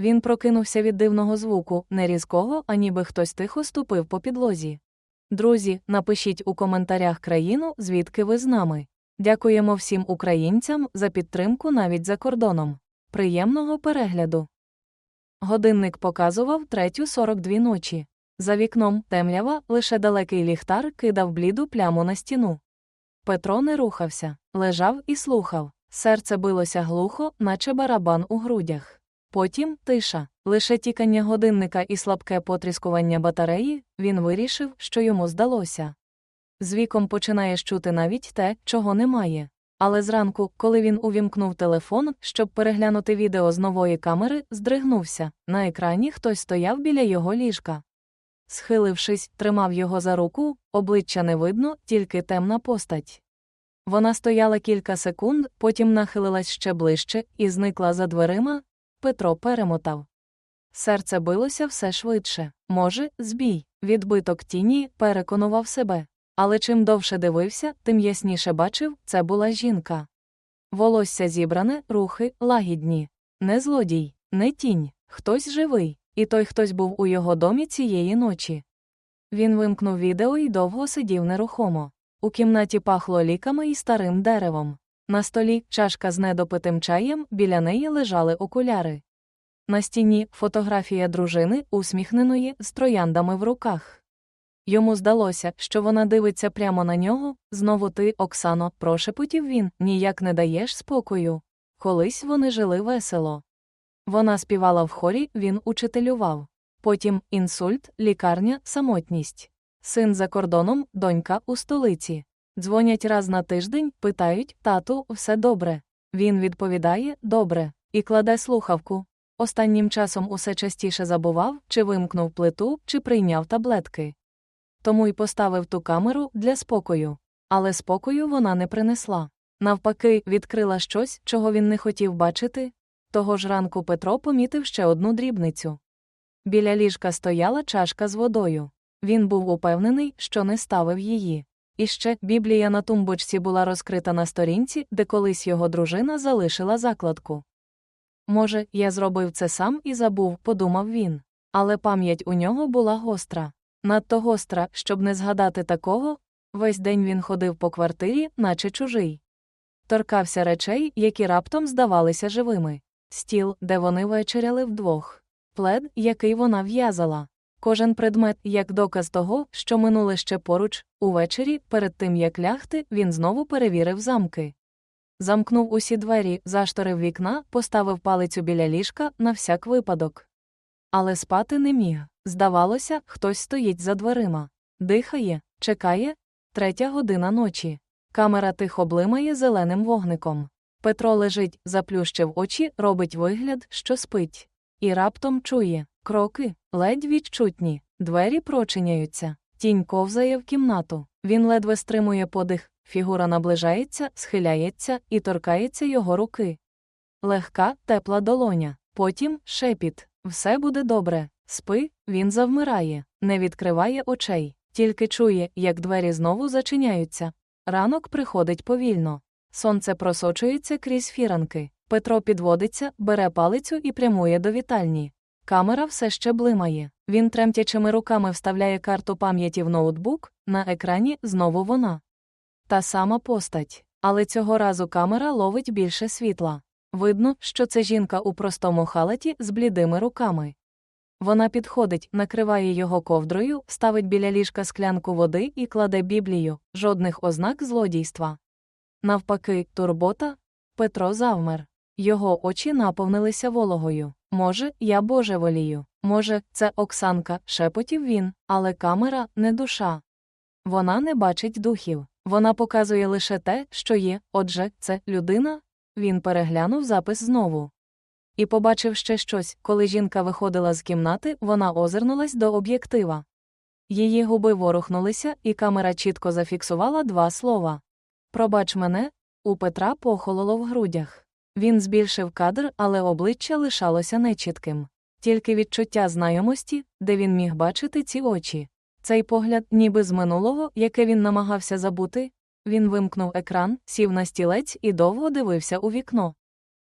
Він прокинувся від дивного звуку, не різкого, а ніби хтось тихо ступив по підлозі. Друзі, напишіть у коментарях країну, звідки ви з нами. Дякуємо всім українцям за підтримку навіть за кордоном. Приємного перегляду. Годинник показував 3.42 ночі. За вікном темрява, лише далекий ліхтар кидав бліду пляму на стіну. Петро не рухався, лежав і слухав. Серце билося глухо, наче барабан у грудях. Потім тиша, лише тікання годинника і слабке потріскування батареї, він вирішив, що йому здалося. З віком починаєш чути навіть те, чого немає. Але зранку, коли він увімкнув телефон, щоб переглянути відео з нової камери, здригнувся. На екрані хтось стояв біля його ліжка. Схилившись, тримав його за руку, обличчя не видно, тільки темна постать. Вона стояла кілька секунд, потім нахилилась ще ближче і зникла за дверима. Петро перемотав. Серце билося все швидше. Може, збій. Відбиток тіні переконував себе. Але чим довше дивився, тим ясніше бачив, це була жінка. Волосся зібране, рухи лагідні. Не злодій, не тінь, хтось живий, і той хтось був у його домі цієї ночі. Він вимкнув відео і довго сидів нерухомо. У кімнаті пахло ліками і старим деревом. На столі чашка з недопитим чаєм, біля неї лежали окуляри. На стіні фотографія дружини, усміхненої, з трояндами в руках. Йому здалося, що вона дивиться прямо на нього. Знову ти, Оксано, прошепотів він, ніяк не даєш спокою. Колись вони жили весело. Вона співала в хорі, він учителював. Потім інсульт, лікарня, самотність. Син за кордоном, донька у столиці. Дзвонять раз на тиждень, питають тату, все добре. Він відповідає добре, і кладе слухавку. Останнім часом усе частіше забував, чи вимкнув плиту, чи прийняв таблетки. Тому й поставив ту камеру для спокою. Але спокою вона не принесла. Навпаки, відкрила щось, чого він не хотів бачити. Того ж ранку Петро помітив ще одну дрібницю. Біля ліжка стояла чашка з водою. Він був упевнений, що не ставив її. І ще Біблія на тумбочці була розкрита на сторінці, де колись його дружина залишила закладку. Може, я зробив це сам і забув, подумав він. Але пам'ять у нього була гостра. Надто гостра, щоб не згадати такого, весь день він ходив по квартирі, наче чужий. Торкався речей, які раптом здавалися живими. Стіл, де вони вечеряли вдвох, плед, який вона в'язала. Кожен предмет як доказ того, що минуле ще поруч, увечері, перед тим як лягти, він знову перевірив замки. Замкнув усі двері, зашторив вікна, поставив палицю біля ліжка на всяк випадок. Але спати не міг. Здавалося, хтось стоїть за дверима. Дихає, чекає. Третя година ночі. Камера тихо блимає зеленим вогником. Петро лежить, заплющив очі, робить вигляд, що спить. І раптом чує кроки, ледь відчутні, двері прочиняються, тінь ковзає в кімнату. Він ледве стримує подих, фігура наближається, схиляється і торкається його руки. Легка, тепла долоня, потім шепіт все буде добре. Спи, він завмирає, не відкриває очей, тільки чує, як двері знову зачиняються. Ранок приходить повільно. Сонце просочується крізь фіранки. Петро підводиться, бере палицю і прямує до вітальні. Камера все ще блимає. Він тремтячими руками вставляє карту пам'яті в ноутбук, на екрані знову вона. Та сама постать. Але цього разу камера ловить більше світла. Видно, що це жінка у простому халаті з блідими руками. Вона підходить, накриває його ковдрою, ставить біля ліжка склянку води і кладе біблію, жодних ознак злодійства. Навпаки, турбота Петро завмер. Його очі наповнилися вологою. Може, я Боже волію. Може, це Оксанка, шепотів він, але камера не душа. Вона не бачить духів. Вона показує лише те, що є, отже, це людина. Він переглянув запис знову. І побачив ще щось, коли жінка виходила з кімнати, вона озирнулась до об'єктива. Її губи ворухнулися, і камера чітко зафіксувала два слова. Пробач мене, у Петра похололо в грудях. Він збільшив кадр, але обличчя лишалося нечітким. Тільки відчуття знайомості, де він міг бачити ці очі. Цей погляд, ніби з минулого, яке він намагався забути. Він вимкнув екран, сів на стілець і довго дивився у вікно.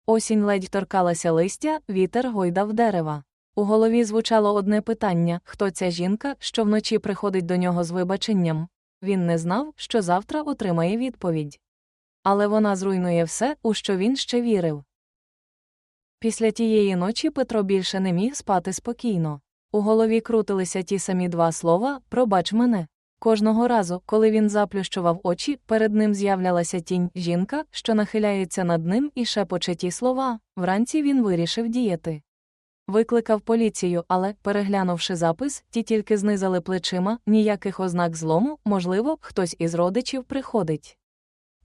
Осінь ледь торкалася листя, вітер гойдав дерева. У голові звучало одне питання хто ця жінка, що вночі приходить до нього з вибаченням. Він не знав, що завтра отримає відповідь. Але вона зруйнує все, у що він ще вірив. Після тієї ночі Петро більше не міг спати спокійно. У голові крутилися ті самі два слова пробач мене. Кожного разу, коли він заплющував очі, перед ним з'являлася тінь жінка, що нахиляється над ним і шепоче ті слова. Вранці він вирішив діяти. Викликав поліцію, але, переглянувши запис, ті тільки знизали плечима, ніяких ознак злому, можливо, хтось із родичів приходить.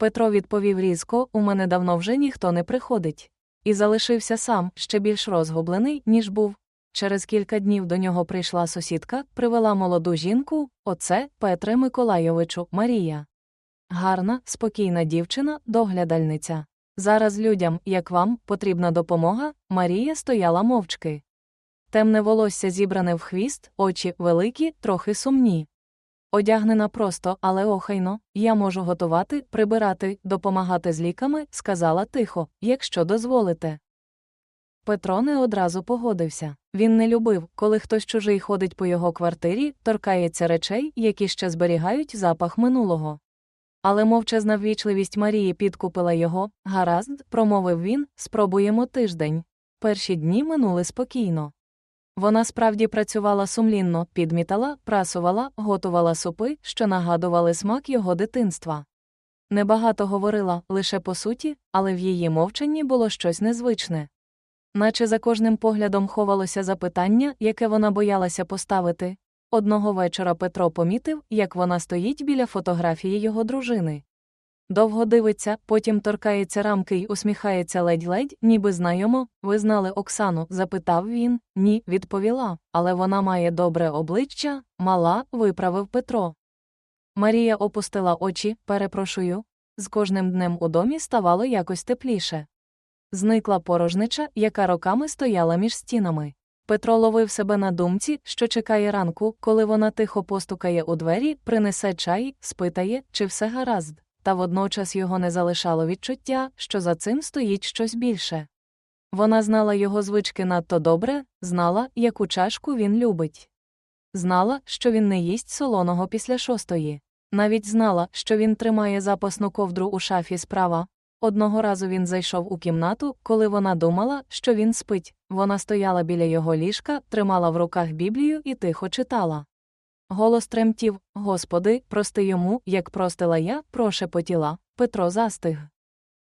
Петро відповів різко у мене давно вже ніхто не приходить. І залишився сам, ще більш розгублений, ніж був. Через кілька днів до нього прийшла сусідка, привела молоду жінку, оце Петре Миколайовичу, Марія. Гарна, спокійна дівчина, доглядальниця. Зараз людям, як вам, потрібна допомога, Марія стояла мовчки. Темне волосся зібране в хвіст, очі великі, трохи сумні. Одягнена просто, але охайно, я можу готувати, прибирати, допомагати з ліками, сказала тихо, якщо дозволите. Петро не одразу погодився. Він не любив, коли хтось чужий ходить по його квартирі, торкається речей, які ще зберігають запах минулого. Але мовчазна ввічливість Марії підкупила його. Гаразд, промовив він, спробуємо тиждень. Перші дні минули спокійно. Вона справді працювала сумлінно, підмітала, прасувала, готувала супи, що нагадували смак його дитинства. Небагато говорила, лише по суті, але в її мовчанні було щось незвичне. Наче за кожним поглядом ховалося запитання, яке вона боялася поставити. Одного вечора Петро помітив, як вона стоїть біля фотографії його дружини. Довго дивиться, потім торкається рамки й усміхається ледь-ледь, ніби знайомо. Ви знали Оксану? запитав він. Ні, відповіла. Але вона має добре обличчя, мала, виправив Петро. Марія опустила очі, перепрошую. З кожним днем у домі ставало якось тепліше. Зникла порожнича, яка роками стояла між стінами. Петро ловив себе на думці, що чекає ранку, коли вона тихо постукає у двері, принесе чай, спитає, чи все гаразд, та водночас його не залишало відчуття, що за цим стоїть щось більше. Вона знала його звички надто добре, знала, яку чашку він любить. Знала, що він не їсть солоного після шостої. Навіть знала, що він тримає запасну ковдру у шафі справа, Одного разу він зайшов у кімнату, коли вона думала, що він спить. Вона стояла біля його ліжка, тримала в руках Біблію і тихо читала. Голос тремтів Господи, прости йому, як простила я, прошепотіла. Петро застиг.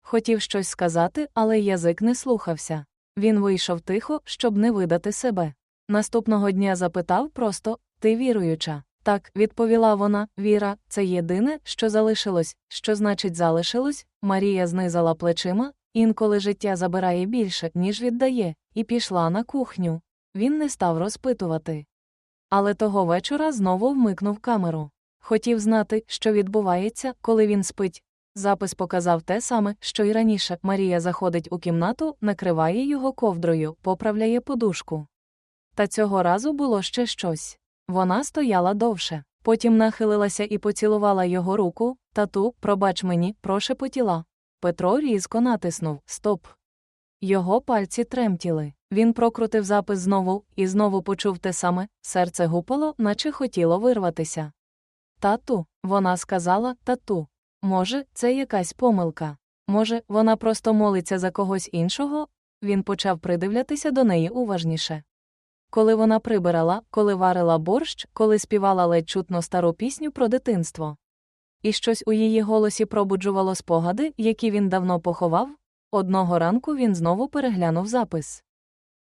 Хотів щось сказати, але язик не слухався. Він вийшов тихо, щоб не видати себе. Наступного дня запитав просто Ти віруюча? Так, відповіла вона, Віра, це єдине, що залишилось, що значить залишилось. Марія знизала плечима, інколи життя забирає більше, ніж віддає, і пішла на кухню. Він не став розпитувати. Але того вечора знову вмикнув камеру. Хотів знати, що відбувається, коли він спить. Запис показав те саме, що й раніше. Марія заходить у кімнату, накриває його ковдрою, поправляє подушку. Та цього разу було ще щось. Вона стояла довше, потім нахилилася і поцілувала його руку, тату, пробач мені, прошепотіла. Петро різко натиснув Стоп. Його пальці тремтіли. Він прокрутив запис знову і знову почув те саме серце гупало, наче хотіло вирватися. Тату, вона сказала тату. Може, це якась помилка. Може, вона просто молиться за когось іншого? Він почав придивлятися до неї уважніше коли вона прибирала, коли варила борщ, коли співала ледь чутно стару пісню про дитинство. І щось у її голосі пробуджувало спогади, які він давно поховав. Одного ранку він знову переглянув запис.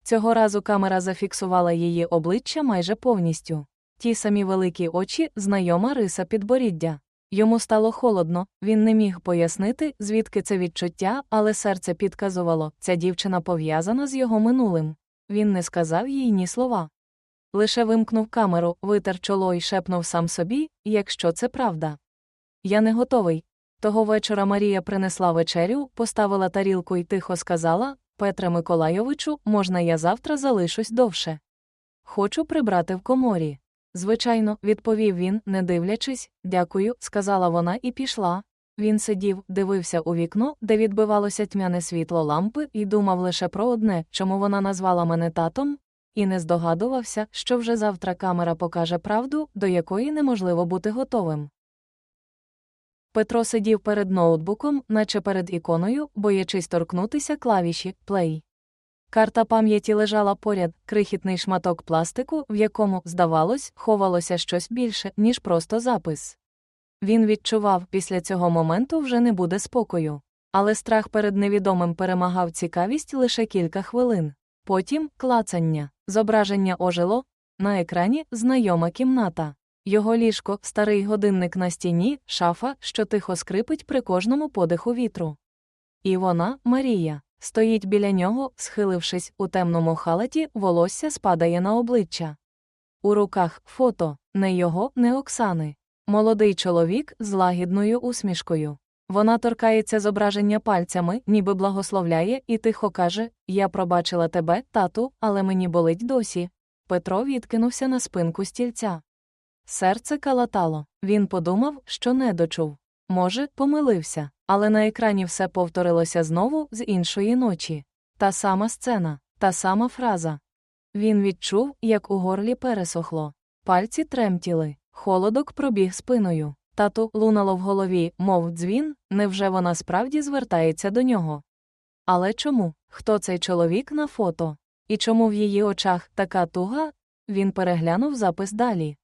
Цього разу камера зафіксувала її обличчя майже повністю. Ті самі великі очі, знайома риса підборіддя. Йому стало холодно, він не міг пояснити, звідки це відчуття, але серце підказувало, ця дівчина пов'язана з його минулим. Він не сказав їй ні слова. Лише вимкнув камеру, витер чоло і шепнув сам собі, якщо це правда. Я не готовий. Того вечора Марія принесла вечерю, поставила тарілку і тихо сказала Петре Миколайовичу, можна я завтра залишусь довше. Хочу прибрати в коморі. Звичайно, відповів він, не дивлячись, дякую, сказала вона і пішла. Він сидів, дивився у вікно, де відбивалося тьмяне світло лампи, і думав лише про одне, чому вона назвала мене татом, і не здогадувався, що вже завтра камера покаже правду, до якої неможливо бути готовим. Петро сидів перед ноутбуком, наче перед іконою, боячись торкнутися клавіші плей. Карта пам'яті лежала поряд, крихітний шматок пластику, в якому, здавалось, ховалося щось більше, ніж просто запис. Він відчував, після цього моменту вже не буде спокою. Але страх перед невідомим перемагав цікавість лише кілька хвилин. Потім клацання, зображення ожило, на екрані знайома кімната. Його ліжко, старий годинник на стіні, шафа, що тихо скрипить при кожному подиху вітру. І вона, Марія, стоїть біля нього, схилившись у темному халаті, волосся спадає на обличчя. У руках фото не його, не Оксани. Молодий чоловік з лагідною усмішкою. Вона торкається зображення пальцями, ніби благословляє, і тихо каже: Я пробачила тебе, тату, але мені болить досі. Петро відкинувся на спинку стільця. Серце калатало. Він подумав, що не дочув. Може, помилився, але на екрані все повторилося знову з іншої ночі. Та сама сцена, та сама фраза. Він відчув, як у горлі пересохло. Пальці тремтіли, холодок пробіг спиною. Тату лунало в голові, мов дзвін, невже вона справді звертається до нього? Але чому? Хто цей чоловік на фото? І чому в її очах така туга? Він переглянув запис далі.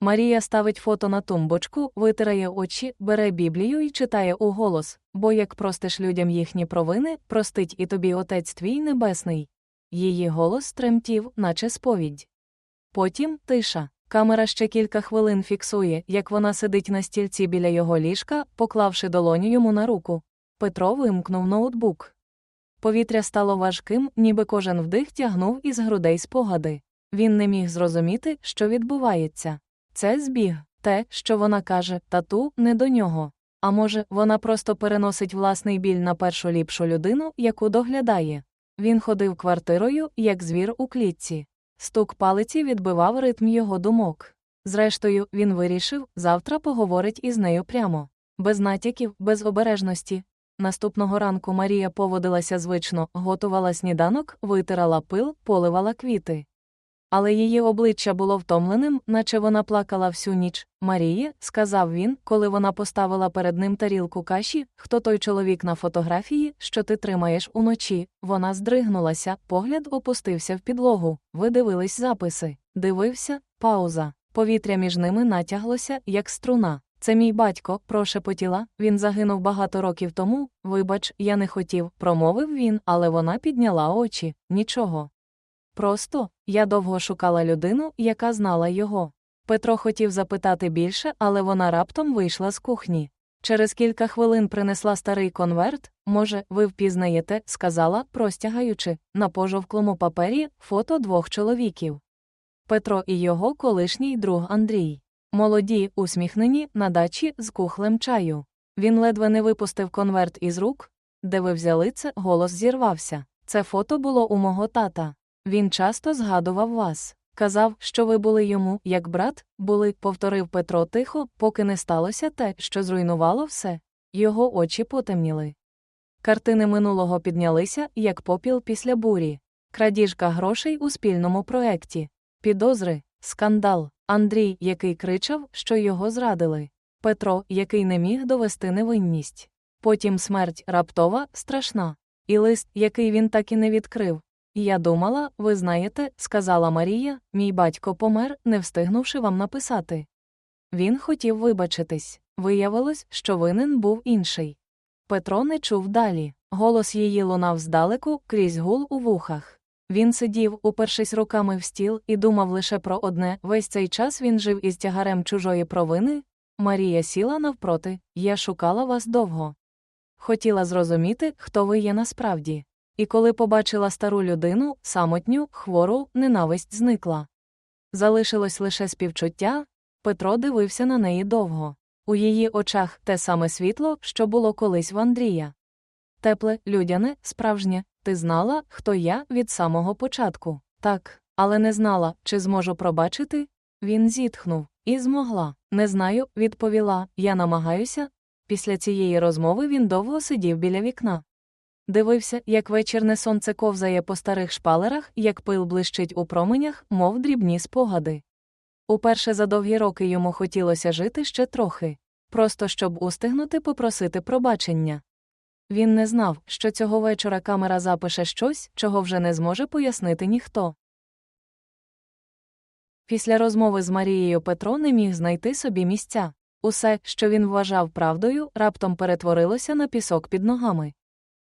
Марія ставить фото на тумбочку, витирає очі, бере Біблію і читає уголос, бо як простиш людям їхні провини, простить і тобі Отець твій Небесний. Її голос тремтів, наче сповідь. Потім тиша. Камера ще кілька хвилин фіксує, як вона сидить на стільці біля його ліжка, поклавши долоню йому на руку. Петро вимкнув ноутбук. Повітря стало важким, ніби кожен вдих тягнув із грудей спогади. Він не міг зрозуміти, що відбувається. Це збіг, те, що вона каже, тату, не до нього. А може, вона просто переносить власний біль на першу ліпшу людину, яку доглядає. Він ходив квартирою, як звір у клітці. Стук палиці відбивав ритм його думок. Зрештою, він вирішив, завтра поговорить із нею прямо. Без натяків, без обережності. Наступного ранку Марія поводилася звично, готувала сніданок, витирала пил, поливала квіти. Але її обличчя було втомленим, наче вона плакала всю ніч. Марії, сказав він, коли вона поставила перед ним тарілку каші, хто той чоловік на фотографії, що ти тримаєш уночі. Вона здригнулася, погляд опустився в підлогу. Ви дивились записи. Дивився, пауза. Повітря між ними натяглося, як струна. Це мій батько, прошепотіла, він загинув багато років тому. Вибач, я не хотів, промовив він, але вона підняла очі. Нічого. Просто я довго шукала людину, яка знала його. Петро хотів запитати більше, але вона раптом вийшла з кухні. Через кілька хвилин принесла старий конверт. Може, ви впізнаєте, сказала, простягаючи, на пожовклому папері фото двох чоловіків. Петро і його колишній друг Андрій. Молоді, усміхнені, на дачі з кухлем чаю. Він ледве не випустив конверт із рук. Де ви взяли це, голос зірвався. Це фото було у мого тата. Він часто згадував вас. Казав, що ви були йому, як брат, були, повторив Петро тихо, поки не сталося те, що зруйнувало все. Його очі потемніли. Картини минулого піднялися, як попіл після бурі, крадіжка грошей у спільному проекті, підозри, скандал, Андрій, який кричав, що його зрадили, Петро, який не міг довести невинність. Потім смерть раптова, страшна, і лист, який він так і не відкрив. Я думала, ви знаєте, сказала Марія, мій батько помер, не встигнувши вам написати. Він хотів вибачитись. Виявилось, що винен був інший. Петро не чув далі. Голос її лунав здалеку, крізь гул у вухах. Він сидів, упершись руками в стіл, і думав лише про одне весь цей час він жив із тягарем чужої провини. Марія сіла навпроти, я шукала вас довго. Хотіла зрозуміти, хто ви є насправді. І коли побачила стару людину, самотню, хвору, ненависть зникла. Залишилось лише співчуття. Петро дивився на неї довго. У її очах те саме світло, що було колись в Андрія. Тепле, людяне, справжнє, ти знала, хто я від самого початку. Так, але не знала, чи зможу пробачити. Він зітхнув і змогла. Не знаю, відповіла, я намагаюся. Після цієї розмови він довго сидів біля вікна. Дивився, як вечірне сонце ковзає по старих шпалерах, як пил блищить у променях, мов дрібні спогади. Уперше за довгі роки йому хотілося жити ще трохи, просто щоб устигнути попросити пробачення. Він не знав, що цього вечора камера запише щось, чого вже не зможе пояснити ніхто. Після розмови з Марією Петро не міг знайти собі місця. Усе, що він вважав правдою, раптом перетворилося на пісок під ногами.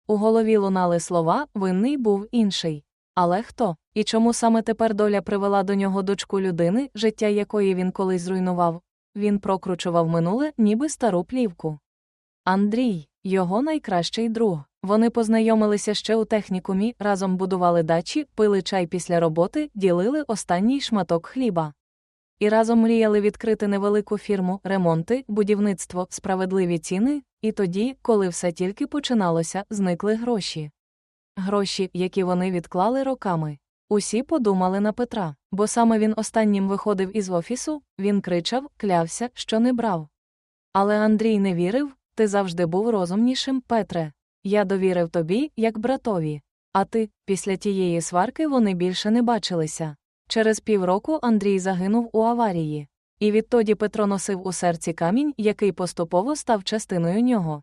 У голові лунали слова, винний був інший. Але хто? І чому саме тепер доля привела до нього дочку людини, життя якої він колись зруйнував? Він прокручував минуле, ніби стару плівку. Андрій, його найкращий друг. Вони познайомилися ще у технікумі, разом будували дачі, пили чай після роботи, ділили останній шматок хліба. І разом мріяли відкрити невелику фірму, ремонти, будівництво, справедливі ціни, і тоді, коли все тільки починалося, зникли гроші. Гроші, які вони відклали роками. Усі подумали на Петра, бо саме він останнім виходив із офісу, він кричав, клявся, що не брав. Але Андрій не вірив, ти завжди був розумнішим, Петре. Я довірив тобі, як братові. А ти, після тієї сварки вони більше не бачилися. Через півроку Андрій загинув у аварії. І відтоді Петро носив у серці камінь, який поступово став частиною нього.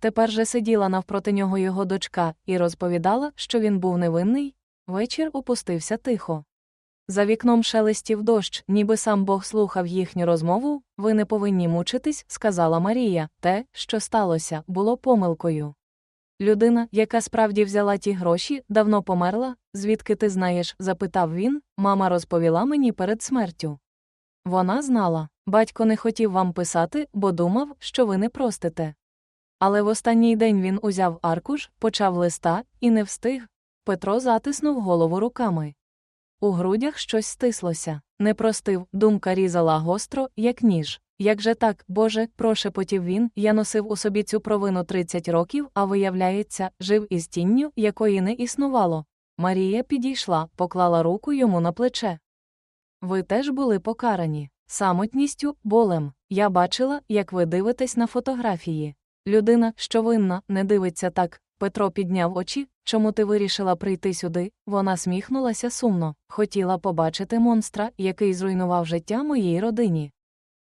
Тепер же сиділа навпроти нього його дочка і розповідала, що він був невинний. Вечір опустився тихо. За вікном шелестів дощ, ніби сам Бог слухав їхню розмову. Ви не повинні мучитись, сказала Марія. Те, що сталося, було помилкою. Людина, яка справді взяла ті гроші, давно померла. Звідки ти знаєш? запитав він. Мама розповіла мені перед смертю. Вона знала. Батько не хотів вам писати, бо думав, що ви не простите. Але в останній день він узяв аркуш, почав листа і не встиг. Петро затиснув голову руками. У грудях щось стислося, не простив, думка різала гостро, як ніж. Як же так, Боже, прошепотів він, я носив у собі цю провину 30 років, а виявляється, жив із тінню, якої не існувало. Марія підійшла, поклала руку йому на плече. Ви теж були покарані. Самотністю, болем. Я бачила, як ви дивитесь на фотографії. Людина, що винна, не дивиться так. Петро підняв очі. Чому ти вирішила прийти сюди? Вона сміхнулася сумно, хотіла побачити монстра, який зруйнував життя моїй родині.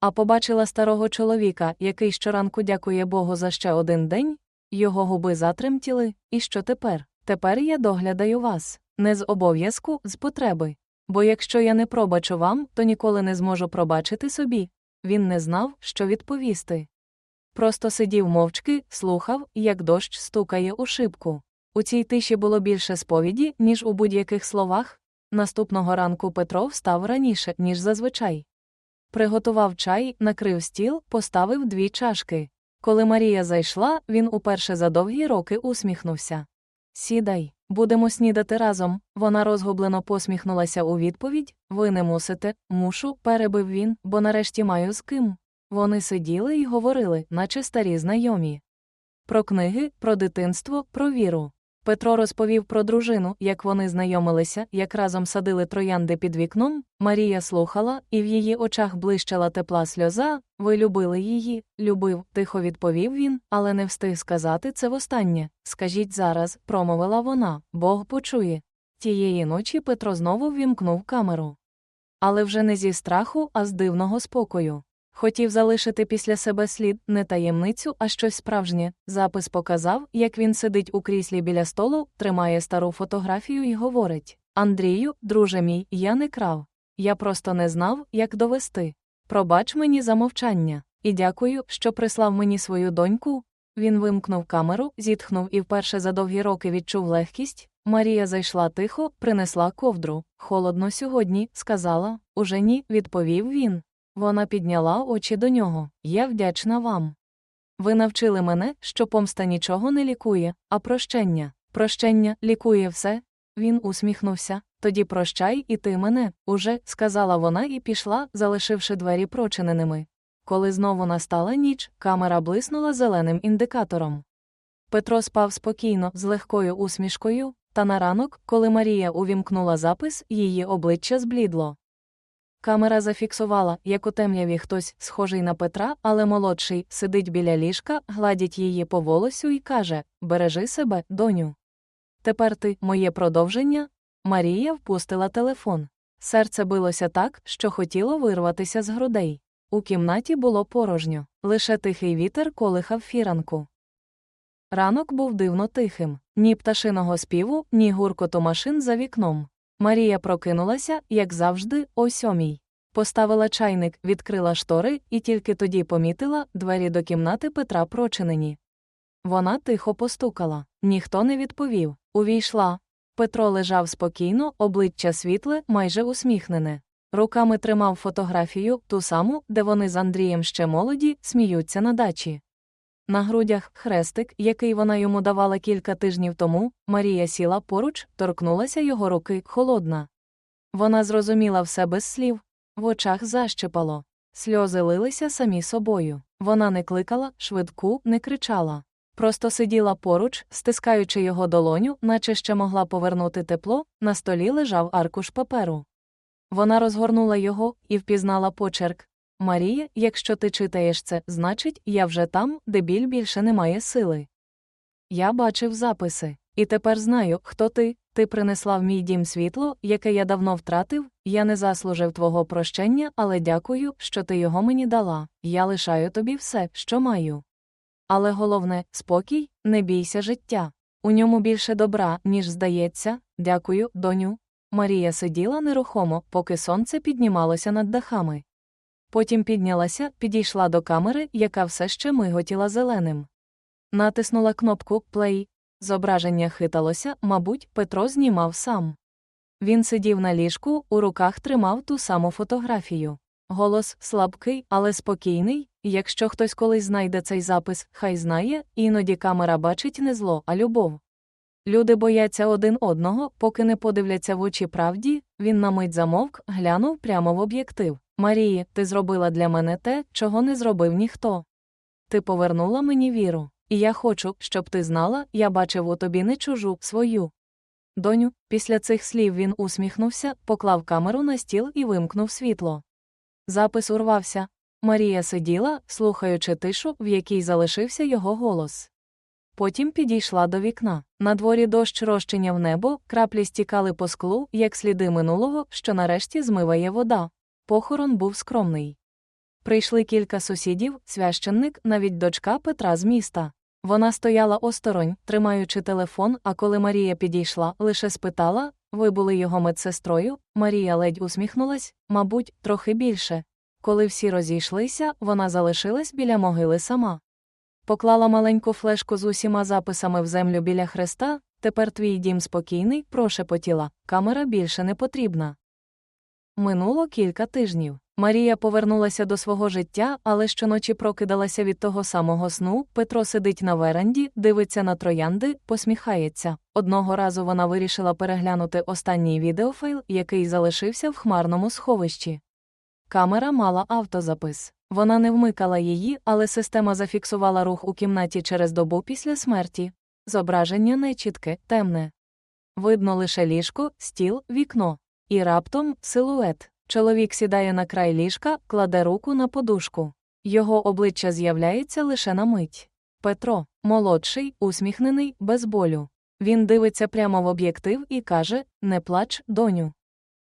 А побачила старого чоловіка, який щоранку дякує Богу за ще один день, його губи затремтіли, і що тепер? Тепер я доглядаю вас, не з обов'язку, з потреби. Бо якщо я не пробачу вам, то ніколи не зможу пробачити собі. Він не знав, що відповісти. Просто сидів мовчки, слухав, як дощ стукає у шибку. У цій тиші було більше сповіді, ніж у будь-яких словах. Наступного ранку Петро встав раніше, ніж зазвичай. Приготував чай, накрив стіл, поставив дві чашки. Коли Марія зайшла, він уперше за довгі роки усміхнувся. Сідай, будемо снідати разом. Вона розгублено посміхнулася у відповідь Ви не мусите, мушу, перебив він, бо нарешті маю з ким. Вони сиділи і говорили, наче старі знайомі. Про книги, про дитинство, про віру. Петро розповів про дружину, як вони знайомилися, як разом садили троянди під вікном. Марія слухала, і в її очах блищала тепла сльоза. Ви любили її, любив, тихо відповів він, але не встиг сказати це востаннє. Скажіть зараз, промовила вона, Бог почує. Тієї ночі Петро знову ввімкнув камеру. Але вже не зі страху, а з дивного спокою. Хотів залишити після себе слід не таємницю, а щось справжнє. Запис показав, як він сидить у кріслі біля столу, тримає стару фотографію і говорить: Андрію, друже мій, я не крав. Я просто не знав, як довести. Пробач мені за мовчання, і дякую, що прислав мені свою доньку. Він вимкнув камеру, зітхнув і вперше за довгі роки відчув легкість. Марія зайшла тихо, принесла ковдру. Холодно сьогодні, сказала. Уже ні, відповів він. Вона підняла очі до нього. Я вдячна вам. Ви навчили мене, що помста нічого не лікує, а прощення. Прощення лікує все. Він усміхнувся. Тоді прощай і ти мене, уже, сказала вона і пішла, залишивши двері прочиненими. Коли знову настала ніч, камера блиснула зеленим індикатором. Петро спав спокійно, з легкою усмішкою, та на ранок, коли Марія увімкнула запис, її обличчя зблідло. Камера зафіксувала, як у темряві хтось, схожий на Петра, але молодший, сидить біля ліжка, гладить її по волосю і каже: Бережи себе, доню. Тепер ти, моє продовження. Марія впустила телефон. Серце билося так, що хотіло вирватися з грудей. У кімнаті було порожньо, лише тихий вітер колихав фіранку. Ранок був дивно тихим ні пташиного співу, ні гуркоту машин за вікном. Марія прокинулася, як завжди, о сьомій. Поставила чайник, відкрила штори і тільки тоді помітила двері до кімнати Петра прочинені. Вона тихо постукала, ніхто не відповів. Увійшла. Петро лежав спокійно, обличчя світле, майже усміхнене. Руками тримав фотографію, ту саму, де вони з Андрієм ще молоді, сміються на дачі. На грудях хрестик, який вона йому давала кілька тижнів тому, Марія сіла поруч, торкнулася його руки, холодна. Вона зрозуміла все без слів, в очах защепало. Сльози лилися самі собою. Вона не кликала, швидку, не кричала. Просто сиділа поруч, стискаючи його долоню, наче ще могла повернути тепло, на столі лежав аркуш паперу. Вона розгорнула його і впізнала почерк. Марія, якщо ти читаєш це, значить, я вже там, де біль більше не має сили. Я бачив записи, і тепер знаю, хто ти. Ти принесла в мій дім світло, яке я давно втратив, я не заслужив твого прощення, але дякую, що ти його мені дала. Я лишаю тобі все, що маю. Але головне спокій, не бійся життя. У ньому більше добра, ніж здається. Дякую, доню. Марія сиділа нерухомо, поки сонце піднімалося над дахами. Потім піднялася, підійшла до камери, яка все ще миготіла зеленим. Натиснула кнопку Play. Зображення хиталося, мабуть, Петро знімав сам. Він сидів на ліжку, у руках тримав ту саму фотографію. Голос слабкий, але спокійний. Якщо хтось колись знайде цей запис, хай знає, іноді камера бачить не зло, а любов. Люди бояться один одного, поки не подивляться в очі правді, він на мить замовк, глянув прямо в об'єктив. Марії, ти зробила для мене те, чого не зробив ніхто. Ти повернула мені віру, і я хочу, щоб ти знала, я бачив у тобі не чужу, свою. Доню, після цих слів він усміхнувся, поклав камеру на стіл і вимкнув світло. Запис урвався. Марія сиділа, слухаючи тишу, в якій залишився його голос. Потім підійшла до вікна. На дворі дощ розчиняв небо, краплі стікали по склу, як сліди минулого, що нарешті змиває вода. Похорон був скромний. Прийшли кілька сусідів, священник, навіть дочка Петра з міста. Вона стояла осторонь, тримаючи телефон, а коли Марія підійшла, лише спитала ви були його медсестрою. Марія ледь усміхнулась, мабуть, трохи більше. Коли всі розійшлися, вона залишилась біля могили сама. Поклала маленьку флешку з усіма записами в землю біля хреста, тепер твій дім спокійний, прошепотіла, камера більше не потрібна. Минуло кілька тижнів. Марія повернулася до свого життя, але щоночі прокидалася від того самого сну. Петро сидить на веранді, дивиться на троянди, посміхається. Одного разу вона вирішила переглянути останній відеофайл, який залишився в хмарному сховищі. Камера мала автозапис. Вона не вмикала її, але система зафіксувала рух у кімнаті через добу після смерті. Зображення нечітке, темне. Видно лише ліжко, стіл, вікно. І раптом силует. Чоловік сідає на край ліжка, кладе руку на подушку. Його обличчя з'являється лише на мить. Петро, молодший, усміхнений, без болю. Він дивиться прямо в об'єктив і каже: Не плач, доню.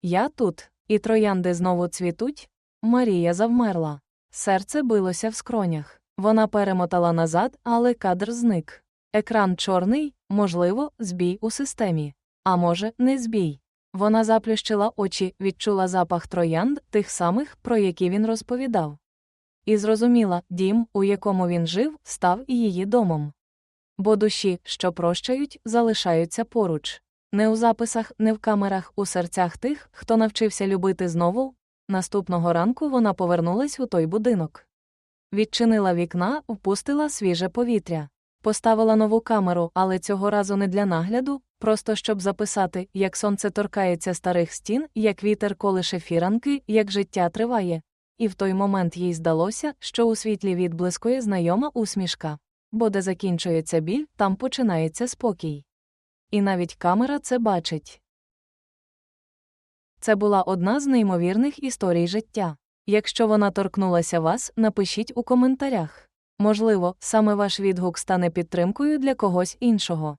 Я тут, і троянди знову цвітуть. Марія завмерла. Серце билося в скронях. Вона перемотала назад, але кадр зник. Екран чорний, можливо, збій у системі. А може, не збій. Вона заплющила очі, відчула запах троянд, тих самих, про які він розповідав. І зрозуміла, дім, у якому він жив, став і її домом. Бо душі, що прощають, залишаються поруч. Не у записах, не в камерах, у серцях тих, хто навчився любити знову. Наступного ранку вона повернулась у той будинок. Відчинила вікна, впустила свіже повітря. Поставила нову камеру, але цього разу не для нагляду, просто щоб записати, як сонце торкається старих стін, як вітер колише фіранки, як життя триває. І в той момент їй здалося, що у світлі відблискує знайома усмішка. Бо де закінчується біль, там починається спокій. І навіть камера це бачить. Це була одна з неймовірних історій життя. Якщо вона торкнулася вас, напишіть у коментарях. Можливо, саме ваш відгук стане підтримкою для когось іншого.